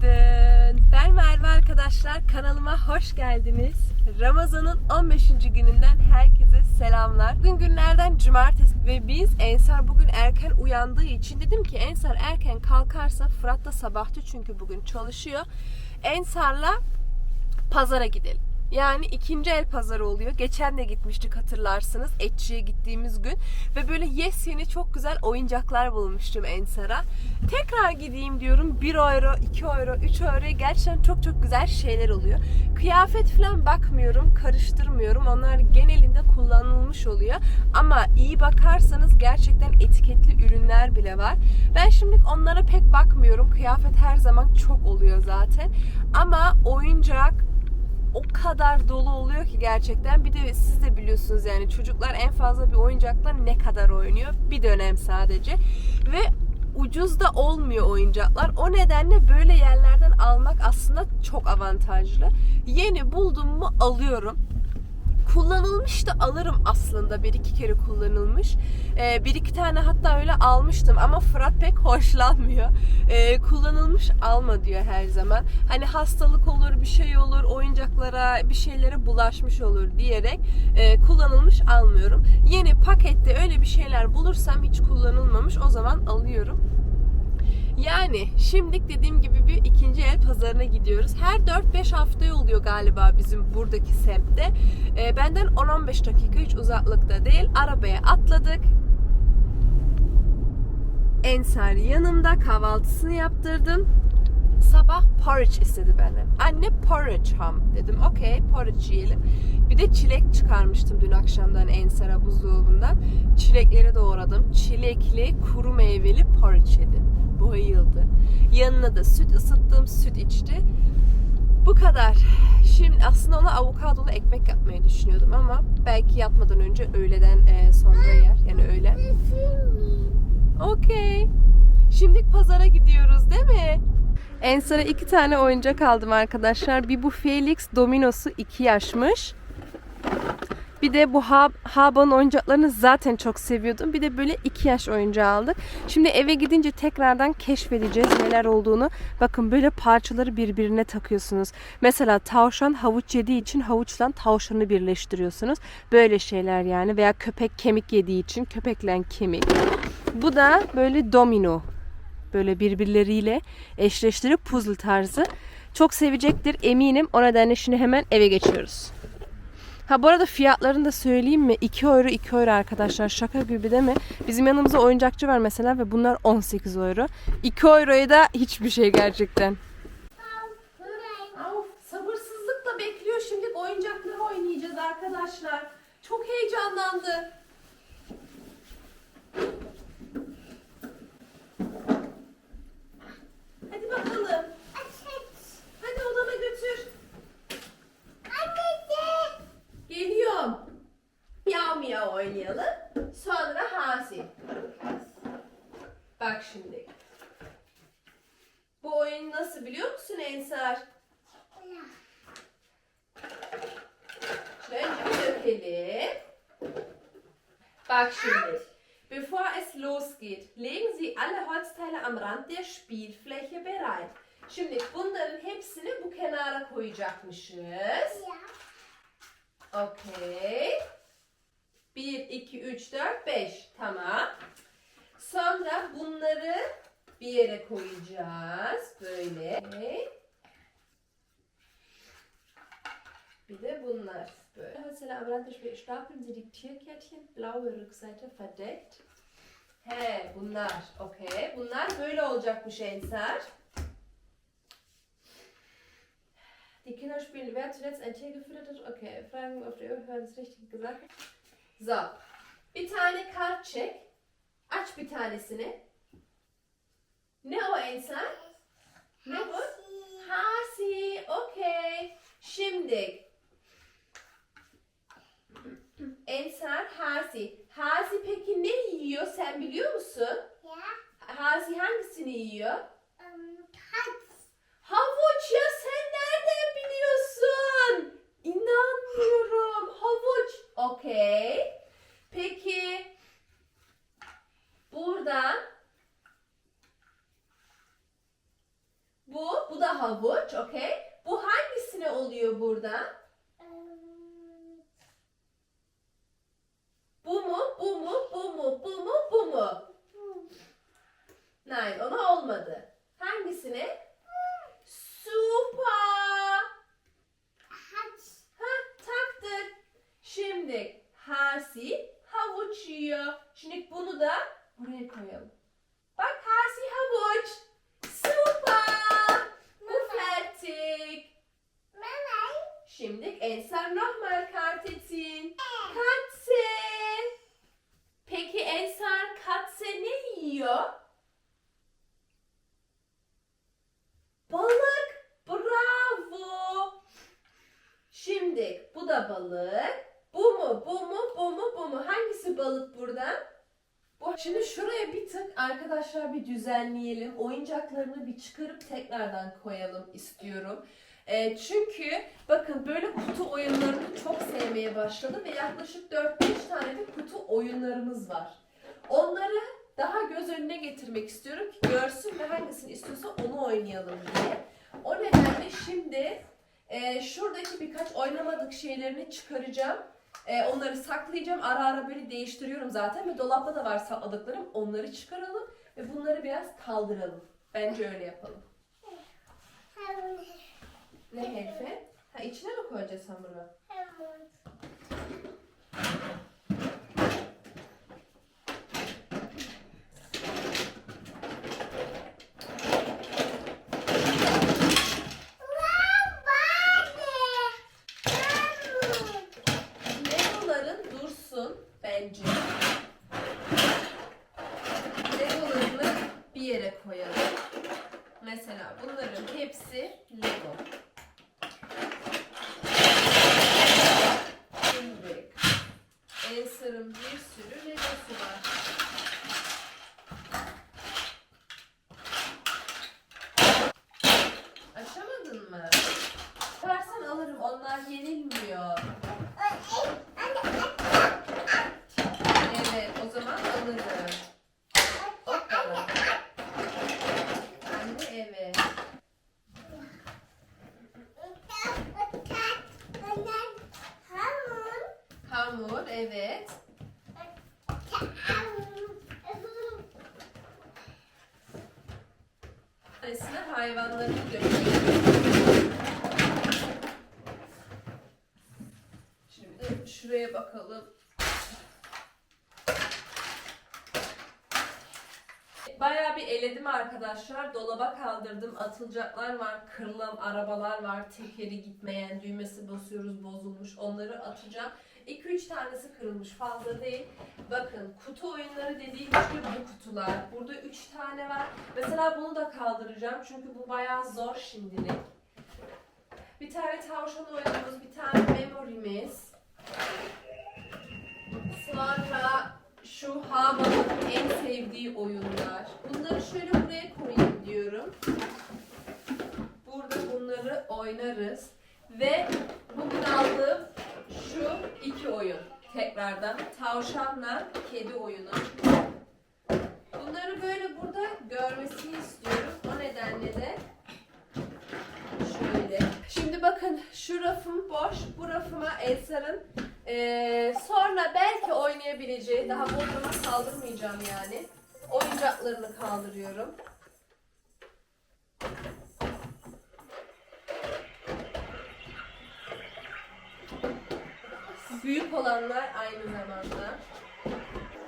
Günaydın. Ben Merve arkadaşlar. Kanalıma hoş geldiniz. Ramazan'ın 15. gününden herkese selamlar. Bugün günlerden cumartesi ve biz Ensar bugün erken uyandığı için dedim ki Ensar erken kalkarsa Fırat da sabahtı çünkü bugün çalışıyor. Ensar'la pazara gidelim. Yani ikinci el pazarı oluyor. Geçen de gitmiştik hatırlarsınız. Etçi'ye gittiğimiz gün. Ve böyle yes yeni çok güzel oyuncaklar bulmuştum Ensar'a. Tekrar gideyim diyorum. 1 euro, 2 euro, 3 euroya gerçekten çok çok güzel şeyler oluyor. Kıyafet falan bakmıyorum, karıştırmıyorum. Onlar genelinde kullanılmış oluyor. Ama iyi bakarsanız gerçekten etiketli ürünler bile var. Ben şimdilik onlara pek bakmıyorum. Kıyafet her zaman çok oluyor zaten. Ama oyuncak o kadar dolu oluyor ki gerçekten. Bir de siz de biliyorsunuz yani çocuklar en fazla bir oyuncakla ne kadar oynuyor? Bir dönem sadece. Ve ucuz da olmuyor oyuncaklar. O nedenle böyle yerlerden almak aslında çok avantajlı. Yeni buldum mu alıyorum. Kullanılmış da alırım aslında. Bir iki kere kullanılmış. Ee, bir iki tane hatta öyle almıştım ama Fırat pek hoşlanmıyor. Ee, kullanılmış alma diyor her zaman. Hani hastalık olur, bir şey olur, oyuncaklara, bir şeylere bulaşmış olur diyerek e, kullanılmış almıyorum. Yeni pakette öyle bir şeyler bulursam hiç kullanılmamış o zaman alıyorum. Yani şimdilik dediğim gibi bir ikinci el pazarına gidiyoruz. Her 4-5 hafta oluyor galiba bizim buradaki semtte. Ee, benden 10-15 dakika hiç uzaklıkta değil. Arabaya atladık. Ensar yanımda kahvaltısını yaptırdım. Sabah porridge istedi benden. Anne porridge ham dedim. Okey porridge yiyelim. Bir de çilek çıkarmıştım dün akşamdan Ensar'a buzdolabından. Çilekleri doğradım. Çilekli kuru meyveli porridge yedim. Bayıldı. Yanına da süt ısıttım. Süt içti. Bu kadar. Şimdi aslında ona avokadolu ekmek yapmayı düşünüyordum ama belki yatmadan önce öğleden e, sonra yer. Yani öğlen. Okey. Şimdi pazara gidiyoruz değil mi? Ensar'a iki tane oyuncak aldım arkadaşlar. Bir bu Felix Domino'su 2 yaşmış. Bir de bu Hab- Haba'nın oyuncaklarını zaten çok seviyordum. Bir de böyle 2 yaş oyuncağı aldık. Şimdi eve gidince tekrardan keşfedeceğiz neler olduğunu. Bakın böyle parçaları birbirine takıyorsunuz. Mesela tavşan havuç yediği için havuçla tavşanı birleştiriyorsunuz. Böyle şeyler yani. Veya köpek kemik yediği için köpekle kemik. Bu da böyle domino böyle birbirleriyle eşleştirip puzzle tarzı. Çok sevecektir eminim. O nedenle şimdi hemen eve geçiyoruz. Ha bu arada fiyatlarını da söyleyeyim mi? 2 euro 2 euro arkadaşlar. Şaka gibi değil mi? Bizim yanımızda oyuncakçı var mesela ve bunlar 18 euro. 2 euroya da hiçbir şey gerçekten. sabırsızlıkla bekliyor şimdi oyuncakları oynayacağız arkadaşlar. Çok heyecanlandı. Hadi bakalım. Hadi odana götür. Geliyorum. Miyav miyav oynayalım. Sonra Hasi. Bak şimdi. Bu oyun nasıl biliyor musun Ensar? Şöyle bir dökelim. Bak şimdi. Bevor es losgeht, legen Sie alle Holzteile am Rand der Spielfläche bereit. Şimdi bunların hepsini bu kenara koyacakmışız. Okey. 1, 2, 3, 4, 5. Tamam. Sonra bunları bir yere koyacağız. Böyle. Bir de bunlar. Mesela am Rand der stapeln Sie die Tierkärtchen, blaue Rückseite verdeckt. He bunlar. Okey. Bunlar böyle olacakmış Ensar. Die Kinder spielen, wer zuletzt ein Tier gefüttert hat. Okay, Fragen auf die Hörer das richtig gesagt. So. Bir tane kart çek. Aç bir tanesini. Ne o Ensar? Ne bu? Hasi. Okey. Şimdi. Ensar, Hasi. Hasi peki ne yiyor sen biliyor musun? Hasi hangisini yiyor? Havuç ya sen nereden biliyorsun? İnanmıyorum. Havuç. Okey. Peki buradan bu bu da havuç, okey? Bu hangisine oluyor burada? Bu mu, bu mu, bu mu, bu mu, bu mu? Nein, ona olmadı. Hangisine? Super. Ha, taktık. Şimdi Hasi havuç yiyor. Şimdi bunu da buraya koyalım. Bak Hasi havuç. Super. Bu fertig. Ensar nochmal Kartetin. Katze. Peki Ensar Katze ne yiyor? Balık. Bravo. Şimdi bu da balık. Bu mu? Bu mu? Bu mu? Bu mu? Hangisi balık burada? Bu. Şimdi şuraya bir tık arkadaşlar bir düzenleyelim. Oyuncaklarını bir çıkarıp tekrardan koyalım istiyorum. Ee, çünkü bakın böyle kutu oyunlarını çok sevmeye başladım ve yaklaşık 4-5 tane de kutu oyunlarımız var. Onları daha göz önüne getirmek istiyorum ki görsün ve hangisini istiyorsa onu oynayalım diye. O nedenle şimdi e, şuradaki birkaç oynamadık şeylerini çıkaracağım. E, onları saklayacağım. Ara ara böyle değiştiriyorum zaten ve dolapta da var sakladıklarım. Onları çıkaralım ve bunları biraz kaldıralım. Bence öyle yapalım. Ne herife? Ha içine mi koyacağız hamuru? Legoların dursun bence. Legolarını bir yere koyalım. Mesela bunların hepsi Lego. Şimdi Ensar'ın bir sürü Legosu var. Açamadın mı? Versen alırım. Onlar yenilmiyor. Evet, o zaman alırım. Hoppala. Anne evet. Hamur, evet. Tanesine hayvanlarını götürüyorum. Şimdi şuraya bakalım. Bayağı bir eledim arkadaşlar. Dolaba kaldırdım. Atılacaklar var. Kırılan arabalar var. Tekeri gitmeyen, düğmesi basıyoruz bozulmuş. Onları atacağım. 2-3 tanesi kırılmış. Fazla değil. Bakın kutu oyunları dediğim gibi bu kutular. Burada 3 tane var. Mesela bunu da kaldıracağım. Çünkü bu bayağı zor şimdilik. Bir tane tavşan oyunumuz, bir tane memorimiz. Sonra şu Havan'ın en sevdiği oyunlar. Bunları şöyle buraya koyayım diyorum. Burada bunları oynarız. Ve bugün aldığım şu iki oyun. Tekrardan tavşanla kedi oyunu. Bunları böyle burada görmesini istiyorum. O nedenle de şöyle. Şimdi bakın şu rafım boş. Bu rafıma Elsa'nın ee, sonra belki oynayabileceği, daha bodruma kaldırmayacağım yani. Oyuncaklarını kaldırıyorum. Büyük olanlar aynı zamanda.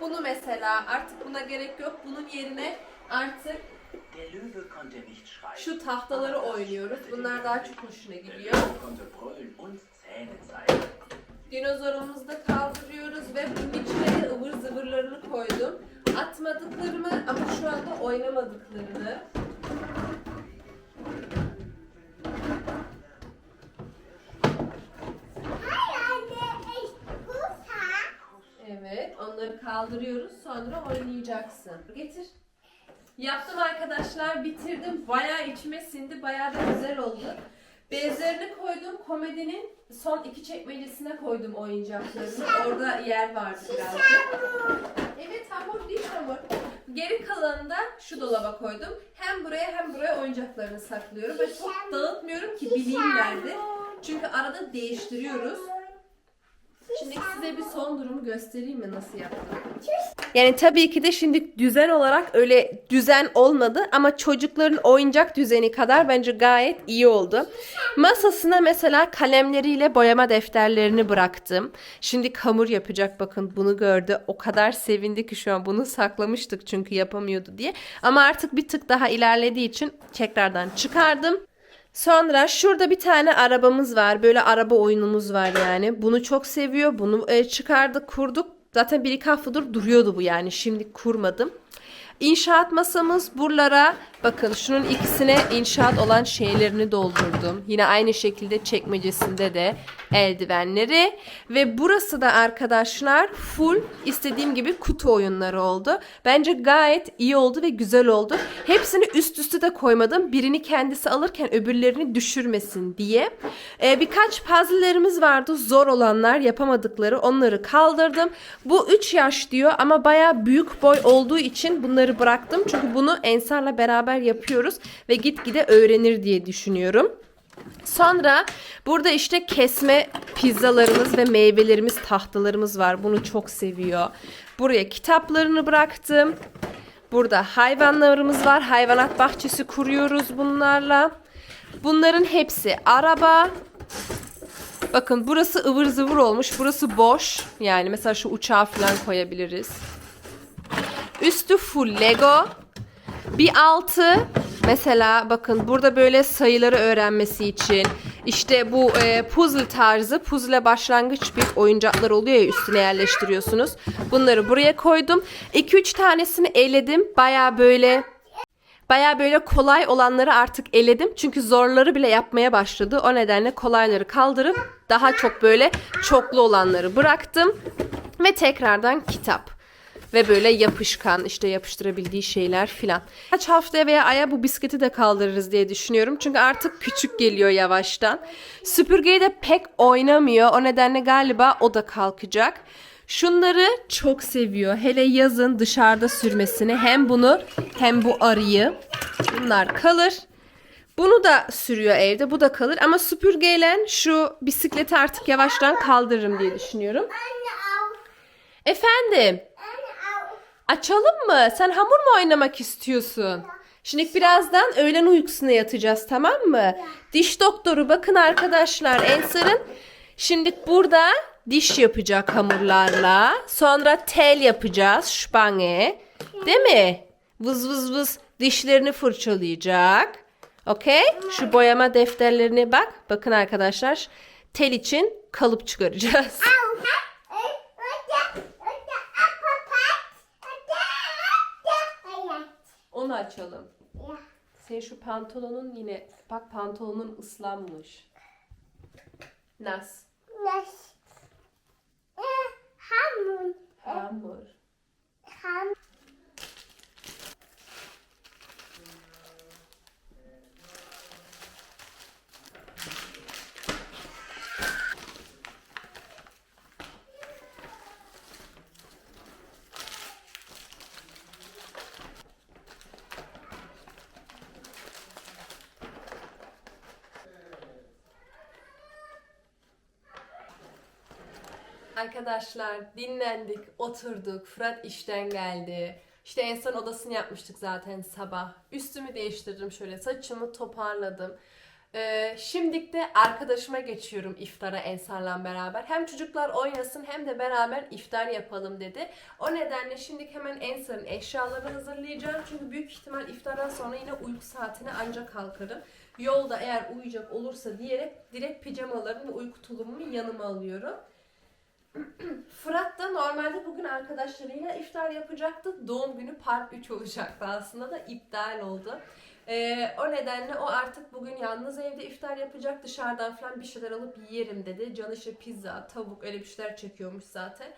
Bunu mesela artık buna gerek yok. Bunun yerine artık şu tahtaları oynuyoruz. Bunlar daha çok hoşuna gidiyor. Dinozorumuzu da kaldırıyoruz ve bunun içine de ıvır zıvırlarını koydum. Atmadıklarımı ama şu anda oynamadıklarını. Evet, onları kaldırıyoruz. Sonra oynayacaksın. Getir. Yaptım arkadaşlar, bitirdim. Bayağı içime sindi, bayağı da güzel oldu. Bezlerini. Komedinin son iki çekmecesine koydum oyuncaklarını. Orada yer vardı birazcık. Evet hamur değil hamur. Geri kalanını da şu dolaba koydum. Hem buraya hem buraya oyuncaklarını saklıyorum. Ve çok dağıtmıyorum ki bileyim nerede. Çünkü arada değiştiriyoruz. Şimdi size bir son durumu göstereyim mi nasıl yaptım. Yani tabii ki de şimdi düzen olarak öyle düzen olmadı ama çocukların oyuncak düzeni kadar bence gayet iyi oldu. Masasına mesela kalemleriyle boyama defterlerini bıraktım. Şimdi hamur yapacak bakın bunu gördü. O kadar sevindi ki şu an bunu saklamıştık çünkü yapamıyordu diye. Ama artık bir tık daha ilerlediği için tekrardan çıkardım. Sonra şurada bir tane arabamız var. Böyle araba oyunumuz var yani. Bunu çok seviyor. Bunu e, çıkardık, kurduk. Zaten bir iki haftadır duruyordu bu yani. Şimdi kurmadım. İnşaat masamız buralara bakın şunun ikisine inşaat olan şeylerini doldurdum. Yine aynı şekilde çekmecesinde de eldivenleri ve burası da arkadaşlar full istediğim gibi kutu oyunları oldu. Bence gayet iyi oldu ve güzel oldu. Hepsini üst üste de koymadım. Birini kendisi alırken öbürlerini düşürmesin diye. Ee, birkaç puzzle'lerimiz vardı. Zor olanlar, yapamadıkları. Onları kaldırdım. Bu 3 yaş diyor ama baya büyük boy olduğu için bunları bıraktım. Çünkü bunu Ensar'la beraber yapıyoruz ve gitgide öğrenir diye düşünüyorum. Sonra burada işte kesme pizzalarımız ve meyvelerimiz, tahtalarımız var. Bunu çok seviyor. Buraya kitaplarını bıraktım. Burada hayvanlarımız var. Hayvanat bahçesi kuruyoruz bunlarla. Bunların hepsi araba. Bakın burası ıvır zıvır olmuş. Burası boş. Yani mesela şu uçağı falan koyabiliriz. Üstü full Lego. Bir altı mesela bakın burada böyle sayıları öğrenmesi için işte bu e, puzzle tarzı puzzle başlangıç bir oyuncaklar oluyor ya üstüne yerleştiriyorsunuz. Bunları buraya koydum. 2-3 tanesini eledim. Baya böyle Baya böyle kolay olanları artık eledim. Çünkü zorları bile yapmaya başladı. O nedenle kolayları kaldırıp daha çok böyle çoklu olanları bıraktım. Ve tekrardan kitap. Ve böyle yapışkan işte yapıştırabildiği şeyler filan. Kaç haftaya veya aya bu bisikleti de kaldırırız diye düşünüyorum. Çünkü artık küçük geliyor yavaştan. Süpürgeyi de pek oynamıyor. O nedenle galiba o da kalkacak. Şunları çok seviyor. Hele yazın dışarıda sürmesini. Hem bunu hem bu arıyı. Bunlar kalır. Bunu da sürüyor evde. Bu da kalır. Ama süpürgeyle şu bisikleti artık yavaştan kaldırırım diye düşünüyorum. Efendim? Açalım mı? Sen hamur mu oynamak istiyorsun? Şimdi birazdan öğlen uykusuna yatacağız tamam mı? Diş doktoru bakın arkadaşlar Ensar'ın şimdi burada diş yapacak hamurlarla. Sonra tel yapacağız şpange. Değil mi? Vız vız vız dişlerini fırçalayacak. Okey? Şu boyama defterlerine bak. Bakın arkadaşlar tel için kalıp çıkaracağız. Onu açalım. Senin şu pantolonun yine bak pantolonun ıslanmış. Nas. Hamur. Arkadaşlar dinlendik, oturduk. Fırat işten geldi. İşte en son odasını yapmıştık zaten sabah. Üstümü değiştirdim şöyle, saçımı toparladım. Ee, şimdilik de arkadaşıma geçiyorum iftara Ensar'la beraber. Hem çocuklar oynasın hem de beraber iftar yapalım dedi. O nedenle şimdi hemen Ensar'ın eşyalarını hazırlayacağım. Çünkü büyük ihtimal iftardan sonra yine uyku saatine ancak kalkarım. Yolda eğer uyuyacak olursa diyerek direkt pijamalarımı uyku tulumumu yanıma alıyorum. Fırat da normalde bugün arkadaşlarıyla iftar yapacaktı. Doğum günü part 3 olacaktı aslında da iptal oldu. Ee, o nedenle o artık bugün yalnız evde iftar yapacak. Dışarıdan falan bir şeyler alıp yerim dedi. Can işte pizza, tavuk öyle bir şeyler çekiyormuş zaten.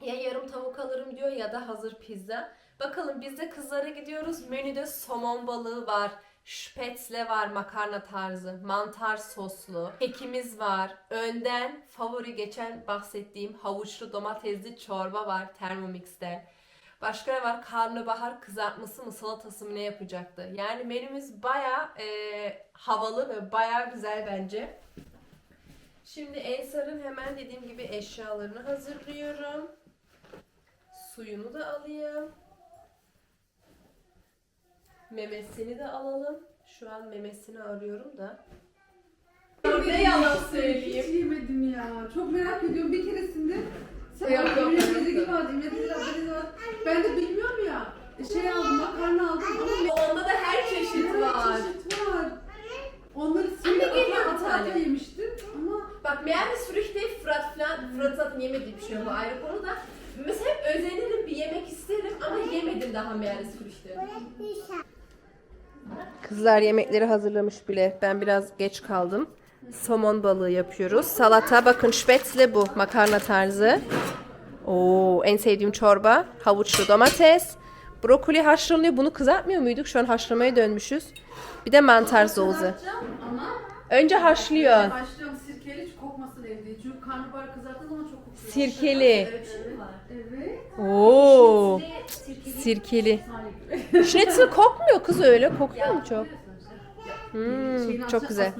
Ya yarım tavuk alırım diyor ya da hazır pizza. Bakalım biz de kızlara gidiyoruz. Menüde somon balığı var. Spätzle var makarna tarzı, mantar soslu, kekimiz var. Önden favori geçen bahsettiğim havuçlu domatesli çorba var Thermomix'te. Başka ne var? Karnabahar kızartması mı salatası mı ne yapacaktı? Yani menümüz baya havalı ve baya güzel bence. Şimdi Ensar'ın hemen dediğim gibi eşyalarını hazırlıyorum. Suyunu da alayım. Memesini de alalım. Şu an memesini arıyorum da. Ne yalan söyleyeyim. Hiç yemedim ya. Çok merak ediyorum. Bir keresinde sen Yok, gibi aldım. Ben de bilmiyorum ya. Şey aldım, makarna aldım ama Onda da her çeşit var. çeşit var. Onları sinir ata ata yemiştim ama Bak Meeresfrüchte Fırat falan, Fırat zaten yemediği bir şey bu ayrı konu da. Mesela hep özenirim bir yemek isterim ama yemedim daha Meeresfrüchte. Kızlar yemekleri hazırlamış bile. Ben biraz geç kaldım. Somon balığı yapıyoruz. Salata bakın spätzle bu makarna tarzı. Oo en sevdiğim çorba. Havuçlu domates. Brokoli haşlanıyor. Bunu kızartmıyor muyduk? Şu an haşlamaya dönmüşüz. Bir de mantar sosu. Önce haşlıyor. başlıyorum sirkeli kokmasın evde. Çünkü karnabahar kızarttığı zaman çok kokuyor. Sirkeli. Evet. Oo. Sirkeli. Schnitzel kokmuyor kız öyle. Kokuyor mu çok? Hmm, çok güzel.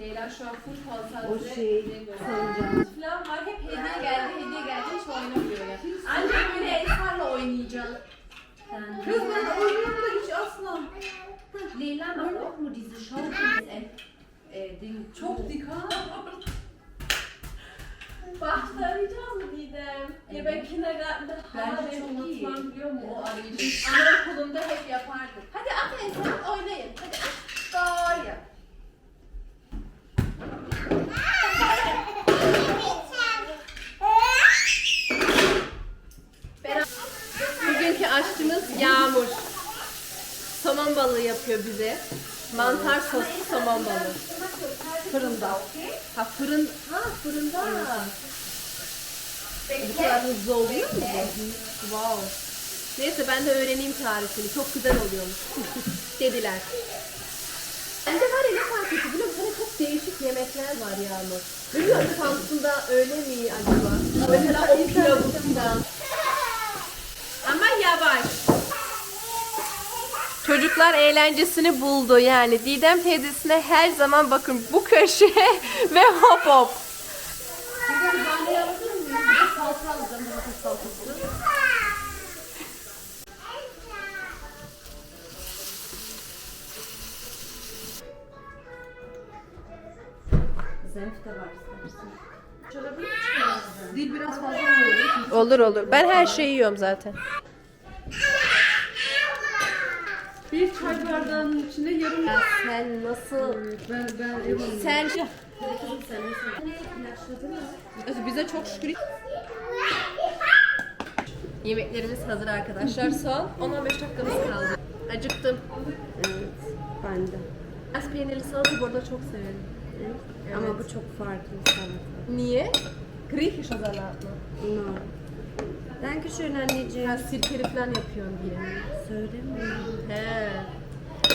Leyla şu an full konsantre. O şey falan var. Hep hediye geldi, hediye geldi hiç oynamıyor ya. Ancak böyle Elsa'yla oynayacağım. Kız ben oynuyorum da hiç asla. Macht auch nur diese Schaukel äh, Ya ben kindergarten'da hala Bence çok iyi. unutmam biliyor musun o arayıcı? Anaokulunda hep yapardık. Hadi at Elsa oynayın. Hadi at. Gol yap. Bugünkü aşçımız Yağmur. Somon balığı yapıyor bize. Mantar soslu somon balığı. Fırında. Ha fırın, ha fırında. Bu kadar hızlı oluyor mu? Wow. Neyse ben de öğreneyim tarifini. Çok güzel oluyormuş. Dediler. Bende var ya ne fark etti biliyor musun? Hani çok değişik yemekler var Yağmur. Bilmiyorum Samsun'da öyle mi acaba? Mesela o pilavından. Ama yavaş. Çocuklar eğlencesini buldu yani. Didem teyzesine her zaman bakın bu köşe ve hop hop. Bir de tane yaptın mı? Bir de salça salçası. Zenf de var istersen. Çorabını çıkaracağım. Dil biraz fazla oluyor. Olur olur. Ben her şeyi yiyorum zaten. Bir çay bardağının içinde yarım Ya sen nasıl... Ben ben. Sen... Sen? Bize çok şükür. Yemeklerimiz hazır arkadaşlar. Son 10-15 dakikamız kaldı. Acıktım. Evet. Ben de. Az peynirli salata bu arada çok severim. Ama bu çok farklı salata. Niye? Griechisch salat mı? No. Dankeschön anneciğim. Ha, sirkeli falan yapıyorum diye. Söylemiyorum. He.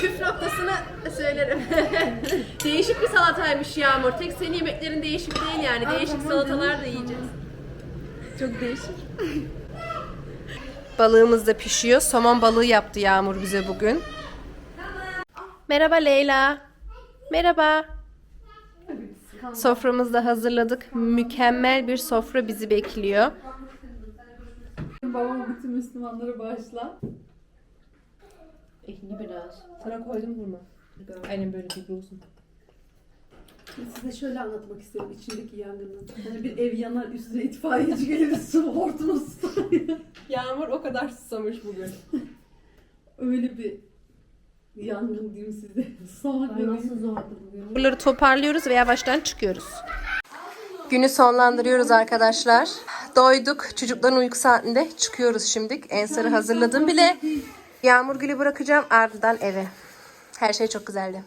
Püf noktasını söylerim. değişik bir salataymış Yağmur. Tek senin yemeklerin değişik değil yani. Değişik salatalar da yiyeceğiz. Çok değişik. Balığımız da pişiyor. Somon balığı yaptı Yağmur bize bugün. Merhaba Leyla. Merhaba. Soframızı da hazırladık. Mükemmel bir sofra bizi bekliyor. Babam bütün Müslümanları bağışla. Liebe das. Sana koydum hurma. Aynen böyle bir olsun. Size şöyle anlatmak istiyorum içindeki yangını. Hani bir ev yanar üstüne itfaiyeci gelir su hortumu. Yağmur o kadar susamış bugün. Öyle bir yangın diyeyim size. Bir nasıl zordu bugün. Buraları toparlıyoruz ve yavaştan çıkıyoruz. Günü sonlandırıyoruz arkadaşlar. Doyduk. Çocukların uyku saatinde çıkıyoruz şimdi. Ensar'ı hazırladım bile. Yağmur gülü bırakacağım ardından eve. Her şey çok güzeldi.